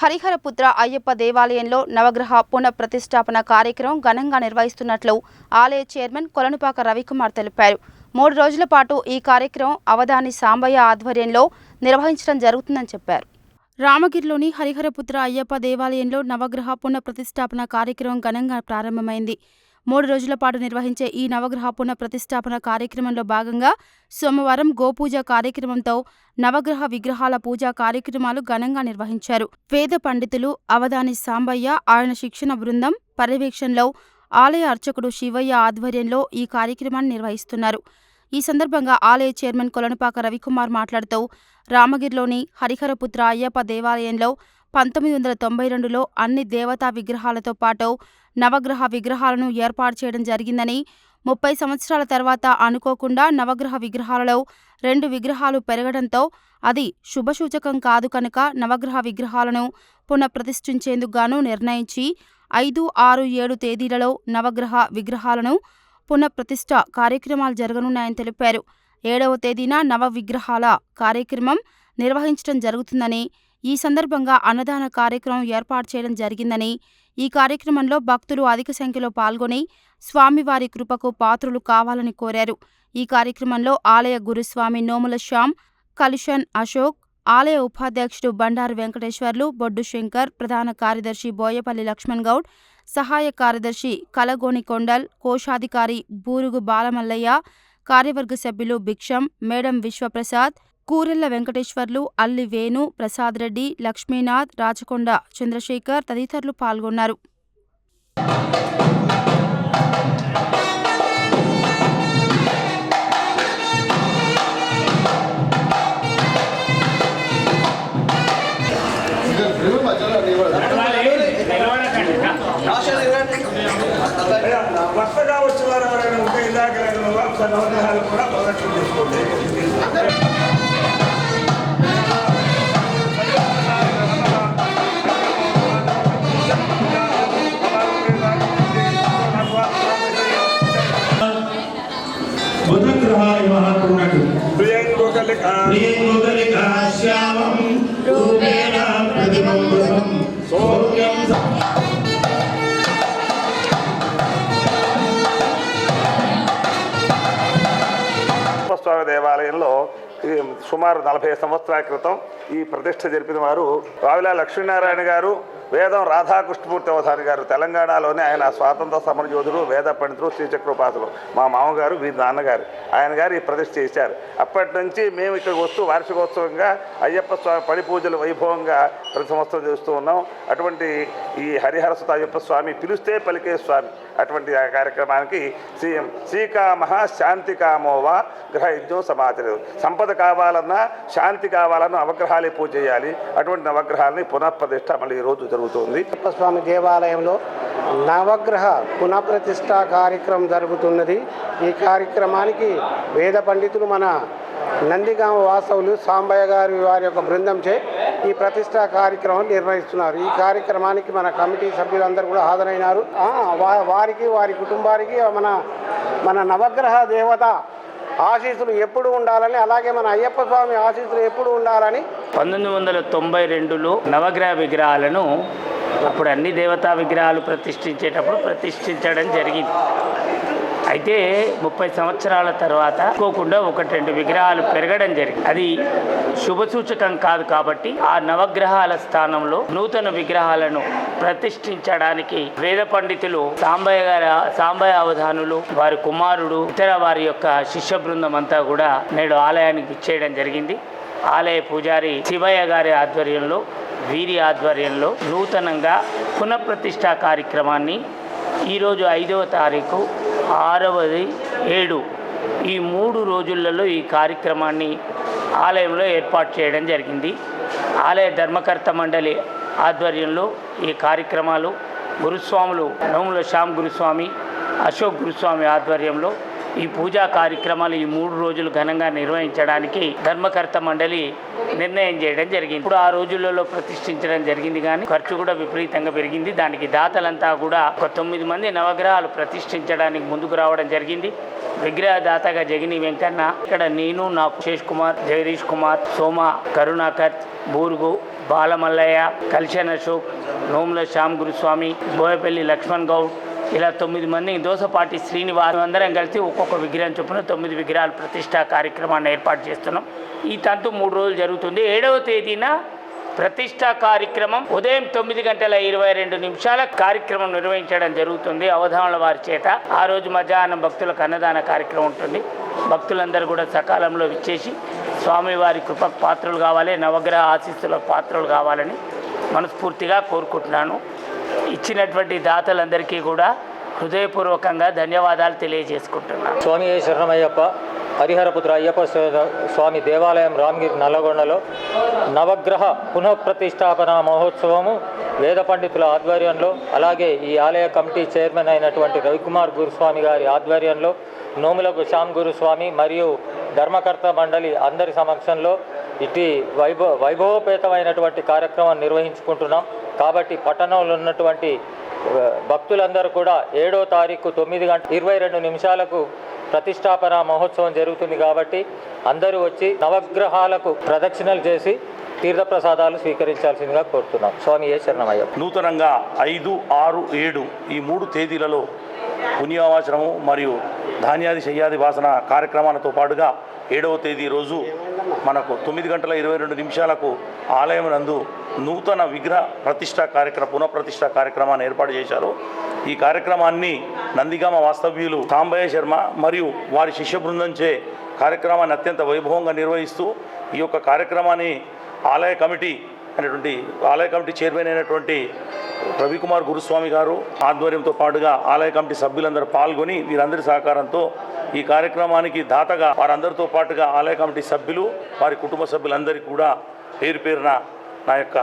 హరిహరపుత్ర అయ్యప్ప దేవాలయంలో నవగ్రహ పునఃప్రతిష్టాపన కార్యక్రమం ఘనంగా నిర్వహిస్తున్నట్లు ఆలయ చైర్మన్ కొలనుపాక రవికుమార్ తెలిపారు. మూడు రోజుల పాటు ఈ కార్యక్రమం అవధాని సాంబయ్య ఆధ్వర్యంలో నిర్వహించడం జరుగుతుందని చెప్పారు. రామగిరిలోని హరిహరపుత్ర అయ్యప్ప దేవాలయంలో నవగ్రహ పునఃప్రతిష్టాపన కార్యక్రమం ఘనంగా ప్రారంభమైంది. మూడు రోజుల పాటు నిర్వహించే ఈ నవగ్రహ పునఃప్రతిష్టాపన కార్యక్రమంలో భాగంగా సోమవారం గోపూజ కార్యక్రమంతో నవగ్రహ విగ్రహాల పూజా కార్యక్రమాలు ఘనంగా నిర్వహించారు. వేద పండితులు అవధాని సాంబయ్య ఆయన శిక్షణ బృందం పర్యవేక్షణలో ఆలయ అర్చకుడు శివయ్య ఆధ్వర్యంలో ఈ కార్యక్రమాన్ని నిర్వహిస్తున్నారు. ఈ సందర్భంగా ఆలయ చైర్మన్ కొలనుపాక రవికుమార్ మాట్లాడుతూ రామగిరిలోని హరిహరపుత్ర అయ్యప్ప దేవాలయంలో పంతొమ్మిది వందల తొంభై రెండులో అన్ని దేవతా విగ్రహాలతో పాటు నవగ్రహ విగ్రహాలను ఏర్పాటు చేయడం జరిగిందని ముప్పై సంవత్సరాల తర్వాత అనుకోకుండా నవగ్రహ విగ్రహాలలో రెండు విగ్రహాలు పెరగడంతో అది శుభసూచకం కాదు కనుక నవగ్రహ విగ్రహాలను పునఃప్రతిష్ఠించేందుకు గాను నిర్ణయించి ఐదు ఆరు ఏడు తేదీలలో నవగ్రహ విగ్రహాలను పునఃప్రతిష్ఠ కార్యక్రమాలు జరగనున్నాయని తెలిపారు. ఏడవ తేదీన నవ విగ్రహాల కార్యక్రమం నిర్వహించడం జరుగుతుందని ఈ సందర్భంగా అన్నదాన కార్యక్రమం ఏర్పాటు చేయడం జరిగిందని ఈ కార్యక్రమంలో భక్తులు అధిక సంఖ్యలో పాల్గొని స్వామివారి కృపకు పాత్రులు కావాలని కోరారు. ఈ కార్యక్రమంలో ఆలయ గురుస్వామి నోముల శ్యామ్ కలుషన్ అశోక్ ఆలయ ఉపాధ్యక్షుడు బండారు వెంకటేశ్వర్లు బొడ్డు శంకర్ ప్రధాన కార్యదర్శి బోయపల్లి లక్ష్మణ్ గౌడ్ సహాయ కార్యదర్శి కలగోని కొండల్ కోశాధికారి బూరుగు బాలమల్లయ్య కార్యవర్గ సభ్యులు భిక్షం మేడం విశ్వప్రసాద్ కూరెళ్ళ వెంకటేశ్వర్లు అల్లి వేణు ప్రసాద్ రెడ్డి లక్ష్మీనాథ్ రాచకొండ చంద్రశేఖర్ తదితరులు పాల్గొన్నారు. కొత్తగా వచ్చిన వారు ఎవరైనా ఉంటే ఇందాక రెండు నవగ్రహాలు కూడా ప్రదర్శన తీసుకోండి ప్రియంగోకలిక స్వామి దేవాలయంలో ఈ సుమారు నలభై సంవత్సరాల క్రితం ఈ ప్రతిష్ట జరిపిన వారు రావిలా లక్ష్మీనారాయణ గారు వేదం రాధాకృష్ణమూర్తి అవధాని గారు తెలంగాణలోనే ఆయన స్వాతంత్ర సమర యోధుడు వేద పండితుడు శ్రీచక్రోపాసులు మా మామగారు వీరి నాన్నగారు. ఆయన గారు ఈ ప్రతిష్ట చేశారు. అప్పటి నుంచి మేము ఇక్కడికి వస్తూ వార్షికోత్సవంగా అయ్యప్ప స్వామి పడి పూజలు వైభవంగా ప్రతి సంవత్సరం చేస్తూ ఉన్నాం. అటువంటి ఈ హరిహరసుత అయ్యప్ప స్వామి పిలిస్తే పలికే స్వామి అటువంటి ఆ కార్యక్రమానికి సీఎం శ్రీకామ శాంతి కామోవా గ్రహ యజ్ఞం సమాచరదు సంపద కావాలన్నా శాంతి కావాలన్నా నవగ్రహాలే పూజ చేయాలి. అటువంటి నవగ్రహాలని పునఃప్రతిష్ట మళ్ళీ ఈ రోజు జరుగుతుంది. అయ్యప్ప స్వామి దేవాలయంలో నవగ్రహ పునఃప్రతిష్ట కార్యక్రమం జరుగుతున్నది. ఈ కార్యక్రమానికి వేద పండితులు మన నందిగామ వాసవులు సాంబయ్య గారి వారి యొక్క బృందంచే ఈ ప్రతిష్టా కార్యక్రమం నిర్వహిస్తున్నారు. ఈ కార్యక్రమానికి మన కమిటీ సభ్యులందరూ కూడా హాజరైనారు. వారికి వారి కుటుంబానికి మన మన నవగ్రహ దేవత ఆశీస్సులు ఎప్పుడు ఉండాలని అలాగే మన అయ్యప్ప స్వామి ఆశీస్సులు ఎప్పుడు ఉండాలని పంతొమ్మిది వందల తొంభై రెండులో నవగ్రహ విగ్రహాలను అప్పుడు అన్ని దేవతా విగ్రహాలు ప్రతిష్ఠించేటప్పుడు ప్రతిష్ఠించడం జరిగింది. అయితే ముప్పై సంవత్సరాల తర్వాత అనుకోకుండా ఒకటి రెండు విగ్రహాలు పెరగడం జరిగింది. అది శుభసూచకం కాదు కాబట్టి ఆ నవగ్రహాల స్థానంలో నూతన విగ్రహాలను ప్రతిష్ఠించడానికి వేద పండితులు సాంబయ్య గారి సాంబయ్య అవధానులు వారి కుమారుడు ఇతర వారి యొక్క శిష్య బృందం అంతా కూడా నేడు ఆలయానికి చేయడం జరిగింది. ఆలయ పూజారి శివయ్య గారి ఆధ్వర్యంలో వీరి ఆధ్వర్యంలో నూతనంగా పునఃప్రతిష్ఠా కార్యక్రమాన్ని ఈరోజు ఐదవ తారీఖు ఆరవది ఏడు. ఈ మూడు రోజులలో ఈ కార్యక్రమాన్ని ఆలయంలో ఏర్పాటు చేయడం జరిగింది. ఆలయ ధర్మకర్త మండలి ఆధ్వర్యంలో ఈ కార్యక్రమాలు గురుస్వాములు నోముల శ్యామ్ గురుస్వామి అశోక్ గురుస్వామి ఆధ్వర్యంలో ఈ పూజా కార్యక్రమాలు ఈ మూడు రోజులు ఘనంగా నిర్వహించడానికి ధర్మకర్త మండలి నిర్ణయం చేయడం జరిగింది. ఇప్పుడు ఆ రోజులలో ప్రతిష్ఠించడం జరిగింది కానీ ఖర్చు కూడా విపరీతంగా పెరిగింది. దానికి దాతలంతా కూడా ఒక తొమ్మిది మంది నవగ్రహాలు ప్రతిష్ఠించడానికి ముందుకు రావడం జరిగింది. విగ్రహ దాతగా జగిని వెంకన్న ఇక్కడ నేను నా శేష్ కుమార్ జగదీష్ కుమార్ సోమ కరుణాకర్ బూరుగు బాలమల్లయ్య కల్షన్ అశోక్ నోముల శ్యామ్ గురుస్వామి బోయపల్లి లక్ష్మణ్ గౌడ్ ఇలా తొమ్మిది మంది దోసపాటి శ్రీనివాస్ అందరం కలిసి ఒక్కొక్క విగ్రహం చొప్పున తొమ్మిది విగ్రహాలు ప్రతిష్టా కార్యక్రమాన్ని ఏర్పాటు చేస్తున్నాం. ఈ తంతు మూడు రోజులు జరుగుతుంది. ఏడవ తేదీన ప్రతిష్టా కార్యక్రమం ఉదయం తొమ్మిది గంటల ఇరవై రెండు నిమిషాల కార్యక్రమం నిర్వహించడం జరుగుతుంది అవధానుల వారి చేత. ఆ రోజు మధ్యాహ్నం భక్తులకు అన్నదాన కార్యక్రమం ఉంటుంది. భక్తులందరూ కూడా సకాలంలో విచ్చేసి స్వామివారి కృపకు పాత్రలు కావాలి నవగ్రహ ఆశీస్సులకు పాత్రలు కావాలని మనస్ఫూర్తిగా కోరుకుంటున్నాను. ఇచ్చినటువంటి దాతలందరికీ కూడా హృదయపూర్వకంగా ధన్యవాదాలు తెలియజేసుకుంటున్నాను. స్వామి శరణమయ్యప్ప హరిహరపుత్ర అయ్యప్ప స్వ- స్వామి దేవాలయం రామగిరి నల్లగొండలో నవగ్రహ పునఃప్రతిష్టాపన మహోత్సవము వేద పండితుల ఆధ్వర్యంలో అలాగే ఈ ఆలయ కమిటీ చైర్మన్ అయినటువంటి రవికుమార్ గురుస్వామి గారి ఆధ్వర్యంలో నోములకు శ్యామ్ గురుస్వామి మరియు ధర్మకర్త మండలి అందరి సమక్షంలో ఇటు వైభవ వైభవపేతమైనటువంటి కార్యక్రమం నిర్వహించుకుంటున్నాం. కాబట్టి పట్టణంలో ఉన్నటువంటి భక్తులందరూ కూడా ఏడో తారీఖు తొమ్మిది గంట ఇరవై రెండు నిమిషాలకు ప్రతిష్టాపన మహోత్సవం జరుగుతుంది కాబట్టి అందరూ వచ్చి నవగ్రహాలకు ప్రదక్షిణలు చేసి తీర్థప్రసాదాలు స్వీకరించాల్సిందిగా కోరుతున్నాం. స్వామి ఏ శరణమయ్య నూతనంగా ఐదు ఆరు ఏడు ఈ మూడు తేదీలలో పుణ్యావాచనము మరియు ధాన్యాది శయ్యాది వాసన కార్యక్రమాలతో పాటుగా ఏడవ తేదీ రోజు మనకు తొమ్మిది గంటల ఇరవై రెండు నిమిషాలకు ఆలయం నందు నూతన విగ్రహ ప్రతిష్ట కార్యక్రమ పునఃప్రతిష్ట కార్యక్రమాన్ని ఏర్పాటు చేశారు. ఈ కార్యక్రమాన్ని నందిగామ వాస్తవ్యులు సాంబయ్య శర్మ మరియు వారి శిష్య బృందంచే కార్యక్రమాన్ని అత్యంత వైభవంగా నిర్వహిస్తూ ఈ యొక్క కార్యక్రమాన్ని ఆలయ కమిటీ అనేటువంటి ఆలయ కమిటీ చైర్మన్ అయినటువంటి రవికుమార్ గురుస్వామి గారు ఆధ్వర్యంతో పాటుగా ఆలయ కమిటీ సభ్యులందరూ పాల్గొని వీరందరి సహకారంతో ఈ కార్యక్రమానికి దాతగా వారందరితో పాటుగా ఆలయ కమిటీ సభ్యులు వారి కుటుంబ సభ్యులందరికీ కూడా పేరు పేరున నా యొక్క